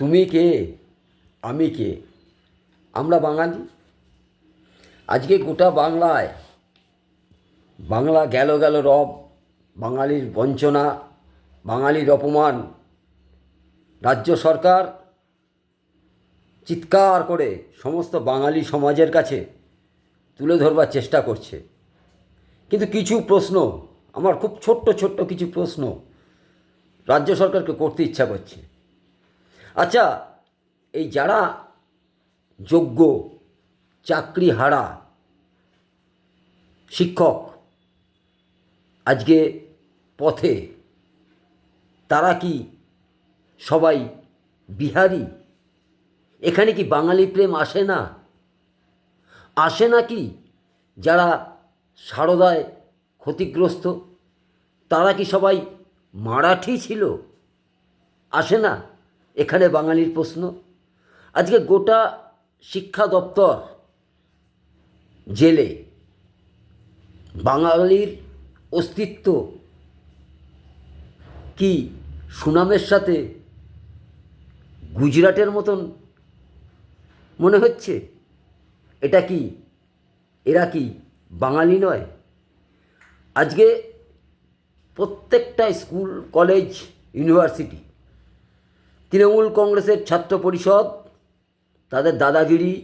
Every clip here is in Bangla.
তুমি কে? আমি কে? আমরা বাঙালি। আজকে গোটা বাংলায় বাংলা গেল গেল রব, বাঙালির বঞ্চনা, বাঙালির অপমান। রাজ্য সরকার চিৎকার করে সমস্ত বাঙালি সমাজের কাছে তুলে ধরবার চেষ্টা করছে। কিন্তু কিছু প্রশ্ন, আমার খুব ছোট্ট ছোট্ট কিছু প্রশ্ন রাজ্য সরকারকে করতে ইচ্ছা করছে। আচ্ছা এই যারা যোগ্য চাকরি হারা শিক্ষক আজকে পথে, তারা কি সবাই বিহারি? এখানে কি বাঙালি প্রেম আসে না? আসে না কি যারা সারদায় ক্ষতিগ্রস্ত? তারা কি সবাই মারাঠি ছিল? আসে না? এখানে বাঙালির প্রশ্ন। আজকে গোটা শিক্ষা দপ্তর জেলে বাঙালির অস্তিত্ব কি সুনামের সাথে গুজরাটের মতন মনে হচ্ছে? এটা কি? এরা কি বাঙালি নয়? আজকে প্রত্যেকটা স্কুল, কলেজ, ইউনিভার্সিটি তৃণমূল কংগ্রেসের ছাত্র পরিষদ, তাদের দাদাগিরি,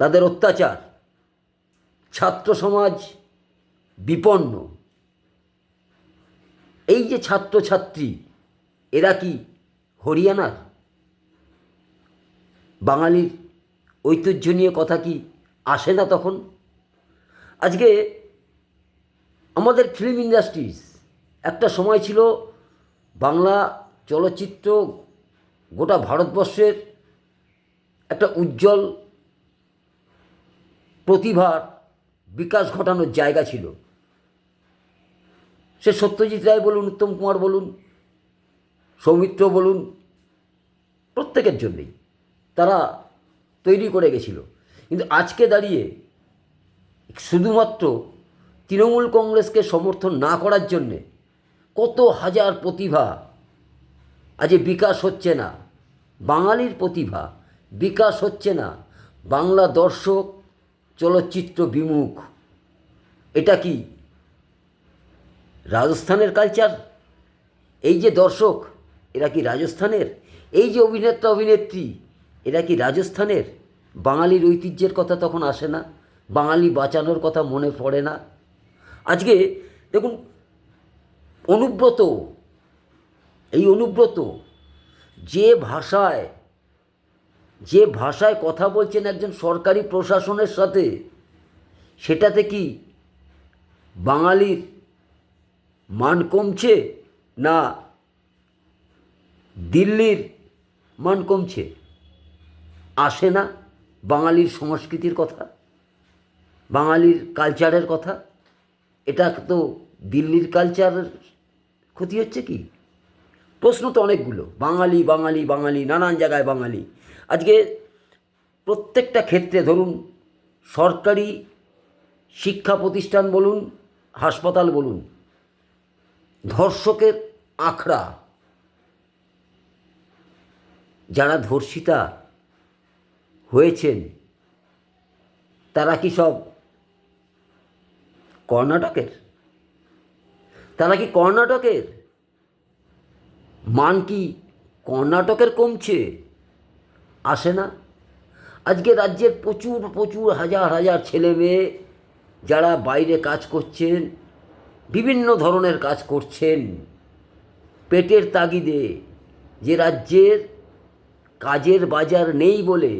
তাদের অত্যাচার, ছাত্র সমাজ বিপন্ন। এই যে ছাত্রছাত্রী, এরা কি হরিয়ানার? বাঙালির ঐতিহ্য নিয়ে কথা কি আসে না তখন? আজকে আমাদের ফিল্ম ইন্ডাস্ট্রিজ, একটা সময় ছিল বাংলা চলচ্চিত্র গোটা ভারতবর্ষের একটা উজ্জ্বল প্রতিভার বিকাশ ঘটানোর জায়গা ছিল। সে সত্যজিৎ রায় বলুন, উত্তম কুমার বলুন, সৌমিত্র বলুন, প্রত্যেকের জন্যেই তারা তৈরি করে গেছিল। কিন্তু আজকে দাঁড়িয়ে শুধুমাত্র তৃণমূল কংগ্রেসকে সমর্থন না করার জন্যে কত হাজার প্রতিভা আজ বিকাশ হচ্ছে না। বাঙালির প্রতিভা, বিকাশ হচ্ছে না। বাংলা দর্শক, চলচ্চিত্র বিমুখ। এটা কি রাজস্থানের কালচার এই যে দর্শক, এরা কি রাজস্থানের? এই যে অভিনেতা, অভিনেত্রী, এরা কি রাজস্থানের? বাঙালির ঐতিহ্যের কথা তখন আসে না। বাঙালি বাঁচানোর কথা মনে পড়ে না। আজকে দেখুন, অনুব্রত এই অনুব্রত, যে ভাষায় যে ভাষায় কথা বলছেন একজন সরকারি প্রশাসনের সাথে, সেটাতে কি বাঙালির মান কমছে না দিল্লির মান কমছে? আসে না বাঙালির সংস্কৃতির কথা? বাঙালির কালচারের কথা? এটা তো দিল্লির কালচারের ক্ষতি হচ্ছে কি? প্রশ্ন তো অনেকগুলো। বাঙালি বাঙালি বাঙালি, নানান জায়গায় বাঙালি। আজকে প্রত্যেকটা ক্ষেত্রে ধরুন, সরকারি শিক্ষা প্রতিষ্ঠান বলুন, হাসপাতাল বলুন, ধর্ষকের আখড়া, যারা ধর্ষিতা হয়েছেন, তারা কি সব কর্ণাটকের? তারা কি কর্ণাটকের? মান কি কর্ণাটকের কমছে? আসে না। আজকে রাজ্যের প্রচুর প্রচুর হাজার হাজার ছেলে মেয়ে যারা বাইরে কাজ করছেন, বিভিন্ন ধরনের কাজ করছেন, পেটের তাগিদে যে রাজ্যের কাজের বাজার নেই বলে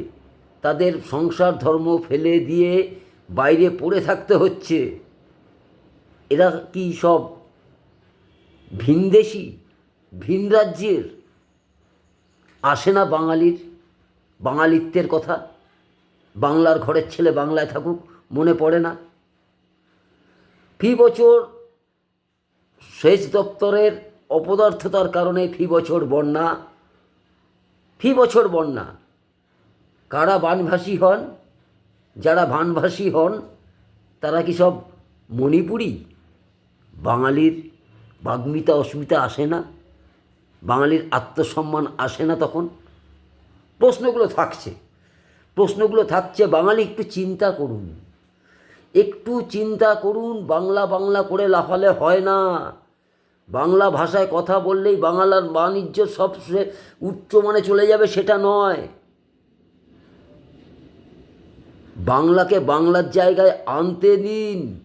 তাদের সংসার ধর্ম ফেলে দিয়ে বাইরে পড়ে থাকতে হচ্ছে, এরা কি সব ভিনদেশি? ভিন রাজ্যের আসে না বাঙালির, বাঙালিত্বের কথা। বাংলার ঘরের ছেলে বাংলায় থাকুক, মনে পড়ে না। ফি বছর সেচ দপ্তরের অপদার্থতার কারণে ফি বছর বন্যা। ফি বছর বন্যা। কারা বানভাসী হন, যারা বানভাসী হন, তারা কি সব মণিপুরি? বাঙালির বাগ্মিতা অস্মিতা আসে না? বাঙালির আত্মসম্মান আসে না তখন? প্রশ্নগুলো থাকছে। প্রশ্নগুলো থাকছে, বাঙালি একটু চিন্তা করুন। একটু চিন্তা করুন, বাংলা বাংলা করে লাফালে হয় না। বাংলা ভাষায় কথা বললেই বাংলার বাণিজ্য সব সে উচ্চ মানে চলে যাবে, সেটা নয়। বাংলাকে বাংলার জায়গায় আনতে দিন।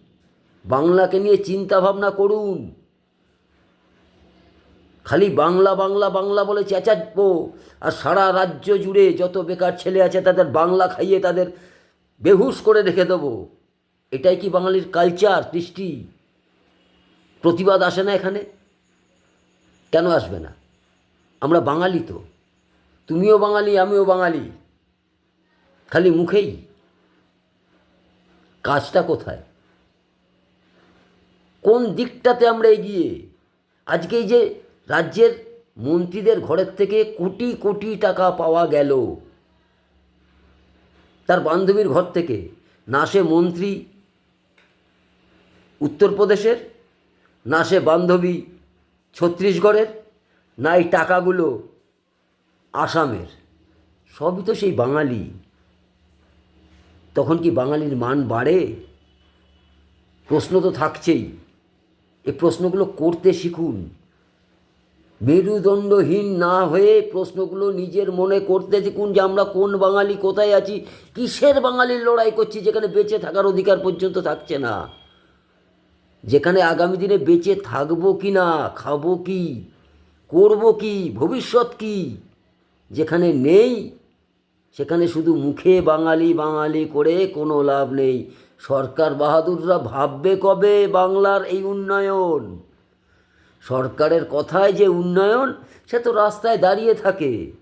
বাংলাকে নিয়ে চিন্তা ভাবনা করুন। খালি বাংলা বাংলা বাংলা বলে চেঁচাবো আর সারা রাজ্য জুড়ে যত বেকার ছেলে আছে, তাদের বাংলা খাইয়ে তাদের বেহুশ করে রেখে দেবো। এটাই কি বাঙালির কালচার কৃষ্টি প্রতিবাদ আসে না এখানে? কেন আসবে না? আমরা বাঙালি তো। তুমিও বাঙালি, আমিও বাঙালি। খালি মুখেই। কাজটা কোথায়? কোন দিকটাতে আমরা এগিয়ে? আজকে এই যে রাজ্যের মন্ত্রীদের ঘরের থেকে কোটি কোটি টাকা পাওয়া গেল। তার বান্ধবীর ঘর থেকে। না সে মন্ত্রী উত্তরপ্রদেশের, না সে বান্ধবী ছত্তিশগড়ের, না এই টাকাগুলো আসামের। সবই তো সেই বাঙালি। তখন কি বাঙালির মান বাড়ে? প্রশ্ন তো থাকছেই। এই প্রশ্নগুলো করতে শিখুন। মেরুদণ্ডহীন না হয়ে প্রশ্নগুলো নিজের মনে করতে শিখুন যে আমরা কোন বাঙালি, কোথায় আছি, কিসের বাঙালির লড়াই করছি, যেখানে বেঁচে থাকার অধিকার পর্যন্ত থাকছে না। যেখানে আগামী দিনে বেঁচে থাকব কি না, খাব কি, করব কি, ভবিষ্যৎ কি, যেখানে নেই, সেখানে শুধু মুখে বাঙালি বাঙালি করে কোনো লাভ নেই। সরকার বাহাদুররা ভাববে কবে বাংলার এই উন্নয়ন? সরকারের কথায় যে উন্নয়ন, সে তো রাস্তায় দাঁড়িয়ে থাকে।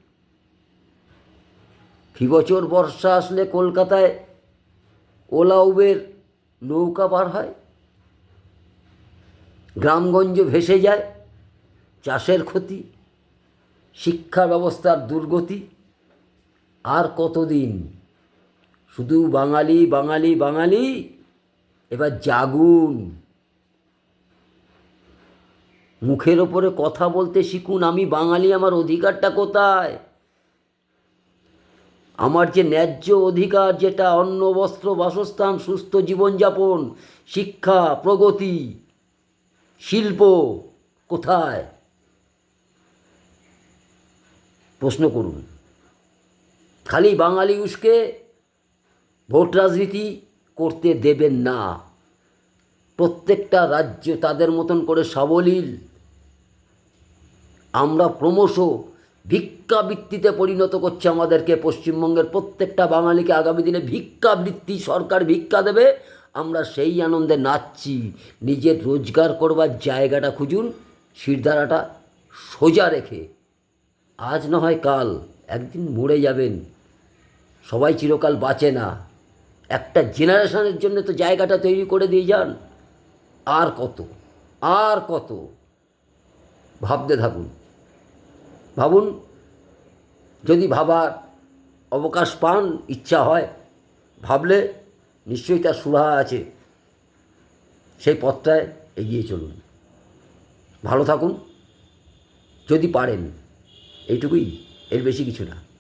ফি বছর বর্ষা আসলে কলকাতায় ওলা, উবের নৌকা পার হয়? গ্রামগঞ্জ ভেসে যায়, চাষের ক্ষতি, শিক্ষা ব্যবস্থার দুর্গতি। আর কতদিন? শুধু বাঙালি বাঙালি বাঙালি, এবার জাগুন। মুখের ওপরে কথা বলতে শিখুন, আমি বাঙালি, আমার অধিকারটা কোথায়? আমার যে ন্যায্য অধিকার, যেটা অন্ন, বস্ত্র, বাসস্থান, সুস্থ জীবনযাপন, শিক্ষা, প্রগতি, শিল্প, কোথায়? প্রশ্ন করুন। খালি বাঙালি উসকে ভোট রাজনীতি করতে দেবেন না। প্রত্যেকটা রাজ্য তাদের মতন করে সাবলীল। আমরা ক্রমশ ভিক্ষাবৃত্তিতে পরিণত করছে আমাদেরকে পশ্চিমবঙ্গের প্রত্যেকটা বাঙালিকে আগামী দিনে ভিক্ষাবৃত্তি সরকার ভিক্ষা দেবে। আমরা সেই আনন্দে নাচছি। নিজের রোজগার করবার জায়গাটা খুঁজুন, শিরদাঁড়াটা সোজা রেখে। আজ না হয় কাল, একদিন মরে যাবেন। সবাই চিরকাল বাঁচে না। একটা জেনারেশনের জন্য তো জায়গাটা তৈরি করে দিয়ে যান। আর কত আর কত। ভাবতে থাকুন। ভাবুন, যদি ভাবার অবকাশ পান, ইচ্ছা হয়, ভাবলে নিশ্চয়ই তার সুরাহা আছে। সেই পথটায় এগিয়ে চলুন। ভালো থাকুন। যদি পারেন, এইটুকুই, এর বেশি কিছু না।